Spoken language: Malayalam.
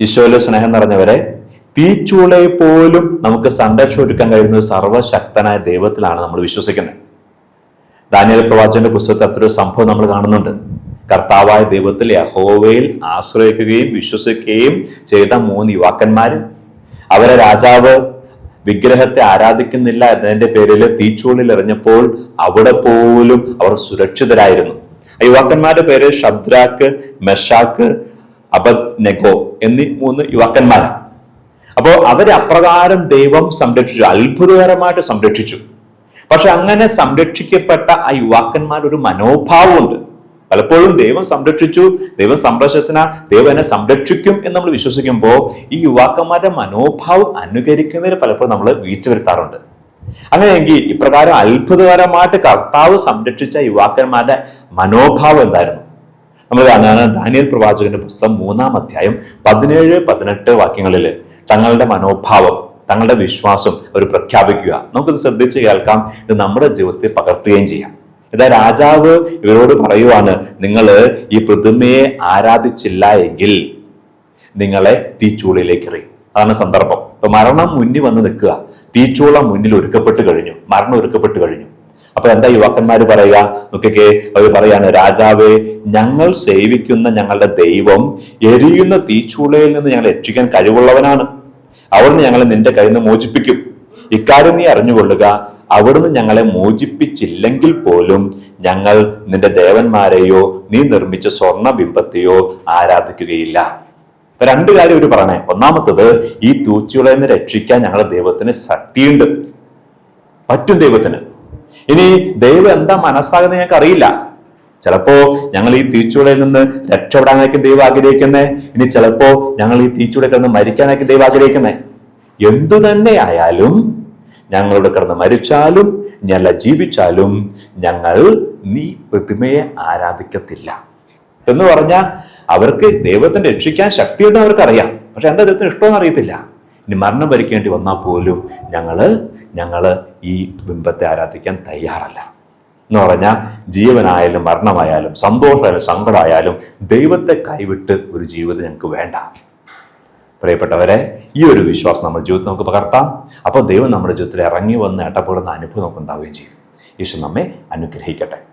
ഈശോയിലെ സ്നേഹം നിറഞ്ഞവരെ തീച്ചൂളയെ പോലും നമുക്ക് സംരക്ഷൊരുക്കാൻ കഴിയുന്ന ഒരു സർവശക്തനായ ദൈവത്തിലാണ് നമ്മൾ വിശ്വസിക്കുന്നത്. ദാനിയൽ പ്രവാചകന്റെ പുസ്തകത്തിൽ അത്രയൊരു സംഭവം നമ്മൾ കാണുന്നുണ്ട്. കർത്താവായ ദൈവത്തിൽ യഹോവയിൽ ആശ്രയിക്കുകയും വിശ്വസിക്കുകയും ചെയ്ത മൂന്ന് യുവാക്കന്മാർ അവരെ രാജാവ് വിഗ്രഹത്തെ ആരാധിക്കുന്നില്ല എന്നതിന്റെ പേരിൽ തീച്ചൂളിൽ എറിഞ്ഞപ്പോൾ അവിടെ പോലും അവർ സുരക്ഷിതരായിരുന്നു. യുവാക്കന്മാരുടെ പേര് ഷബ്ദ്രാക്ക് മെഷാക്ക് അബദ് നെഗോ എന്നീ മൂന്ന് യുവാക്കന്മാരാണ് അപ്പോൾ അവരെ അപ്രകാരം ദൈവം സംരക്ഷിച്ചു അത്ഭുതകരമായിട്ട് സംരക്ഷിച്ചു. പക്ഷെ അങ്ങനെ സംരക്ഷിക്കപ്പെട്ട ആ യുവാക്കന്മാർ ഒരു മനോഭാവമുണ്ട്. പലപ്പോഴും ദൈവം സംരക്ഷിച്ചു ദൈവം സംരക്ഷണത്തിന ദൈവം എന്നെ സംരക്ഷിക്കും എന്ന് നമ്മൾ വിശ്വസിക്കുമ്പോൾ ഈ യുവാക്കന്മാരുടെ മനോഭാവം അനുകരിക്കുന്നതിൽ പലപ്പോഴും നമ്മൾ വീഴ്ച വരുത്താറുണ്ട്. അങ്ങനെയെങ്കിൽ ഇപ്രകാരം അത്ഭുതകരമായിട്ട് കർത്താവ് സംരക്ഷിച്ച യുവാക്കന്മാരുടെ മനോഭാവം എന്തായിരുന്നു? നമ്മൾ കാണുകയാണ് ദാനിയൽ പ്രവാചകന്റെ പുസ്തകം മൂന്നാം അധ്യായം പതിനേഴ് പതിനെട്ട് വാക്യങ്ങളിൽ തങ്ങളുടെ മനോഭാവം തങ്ങളുടെ വിശ്വാസം അവർ പ്രഖ്യാപിക്കുക. നമുക്കിത് ശ്രദ്ധിച്ച് കേൾക്കാം. ഇത് നമ്മുടെ ജീവിതത്തെ പകർത്തുകയും ചെയ്യാം. ഇതാ രാജാവ് ഇവരോട് പറയുവാണ് നിങ്ങൾ ഈ പ്രതിമയെ ആരാധിച്ചില്ല എങ്കിൽ നിങ്ങളെ തീച്ചൂളിലേക്ക് എറിയും. അതാണ് സന്ദർഭം. ഇപ്പൊ മരണം മുന്നിൽ വന്ന് നിൽക്കുക. തീച്ചൂള മുന്നിൽ ഒരുക്കപ്പെട്ട് കഴിഞ്ഞു. മരണം ഒരുക്കപ്പെട്ട് കഴിഞ്ഞു. അപ്പൊ എന്താ യുവാക്കന്മാർ പറയുക? നോക്കിക്കേ അവർ പറയാണ് രാജാവേ ഞങ്ങൾ സേവിക്കുന്ന ഞങ്ങളുടെ ദൈവം എരിയുന്ന തീച്ചൂളയിൽ നിന്ന് ഞങ്ങളെ രക്ഷിക്കാൻ കഴിവുള്ളവനാണ്. അവിടുന്ന് ഞങ്ങളെ നിന്റെ കയ്യിൽ നിന്ന് മോചിപ്പിക്കും. ഇക്കാര്യം നീ അറിഞ്ഞുകൊള്ളുക അവിടുന്ന് ഞങ്ങളെ മോചിപ്പിച്ചില്ലെങ്കിൽ പോലും ഞങ്ങൾ നിന്റെ ദേവന്മാരെയോ നീ നിർമ്മിച്ച സ്വർണ ബിംബത്തെയോ ആരാധിക്കുകയില്ല. ഇപ്പൊ രണ്ട് കാര്യം ഇവർ പറയണേ. ഒന്നാമത്തത് ഈ തൂച്ചുളയിൽ നിന്ന് രക്ഷിക്കാൻ ഞങ്ങളുടെ ദൈവത്തിന് ശക്തിയുണ്ട്. പറ്റും ദൈവത്തിന്. ഇനി ദൈവം എന്താ മനസ്സാകുന്നത് ഞങ്ങൾക്ക് അറിയില്ല. ചിലപ്പോ ഞങ്ങൾ ഈ തീച്ചുടയിൽ നിന്ന് രക്ഷപ്പെടാനായിരിക്കും ദൈവം ആഗ്രഹിക്കുന്നേ. ഇനി ചിലപ്പോ ഞങ്ങൾ ഈ തീച്ചുടയിൽ കിടന്ന് മരിക്കാനായിരിക്കും ദൈവം ആഗ്രഹിക്കുന്നേ. എന്തു തന്നെ ആയാലും ഞങ്ങളോട് കിടന്ന് മരിച്ചാലും ഞല്ല ജീവിച്ചാലും ഞങ്ങൾ നീ പ്രതിമയെ ആരാധിക്കത്തില്ല. എന്ന് പറഞ്ഞാൽ അവർക്ക് ദൈവത്തെ രക്ഷിക്കാൻ ശക്തിയുണ്ടെന്ന് അവർക്കറിയാം. പക്ഷെ എന്താ ദൈവത്തിന് ഇഷ്ടമെന്ന് അറിയത്തില്ല. ഇനി മരണം ഭരിക്കേണ്ടി വന്നാൽ പോലും ഞങ്ങൾ ഞങ്ങൾ ഈ ബിംബത്തെ ആരാധിക്കാൻ തയ്യാറല്ല. എന്ന് പറഞ്ഞാൽ ജീവനായാലും മരണമായാലും സന്തോഷമായാലും സങ്കടമായാലും ദൈവത്തെ കൈവിട്ട് ഒരു ജീവിതം ഞങ്ങൾക്ക് വേണ്ട. പ്രിയപ്പെട്ടവരെ ഈ ഒരു വിശ്വാസം നമ്മുടെ ജീവിതത്തിൽ നമുക്ക് പകർത്താം. അപ്പോൾ ദൈവം നമ്മുടെ ജീവിതത്തിൽ ഇറങ്ങി വന്ന് ഇടപെടുന്ന അനുഭവം നമുക്ക് ഉണ്ടാവുകയും ചെയ്യും. ഈശോ നമ്മെ അനുഗ്രഹിക്കട്ടെ.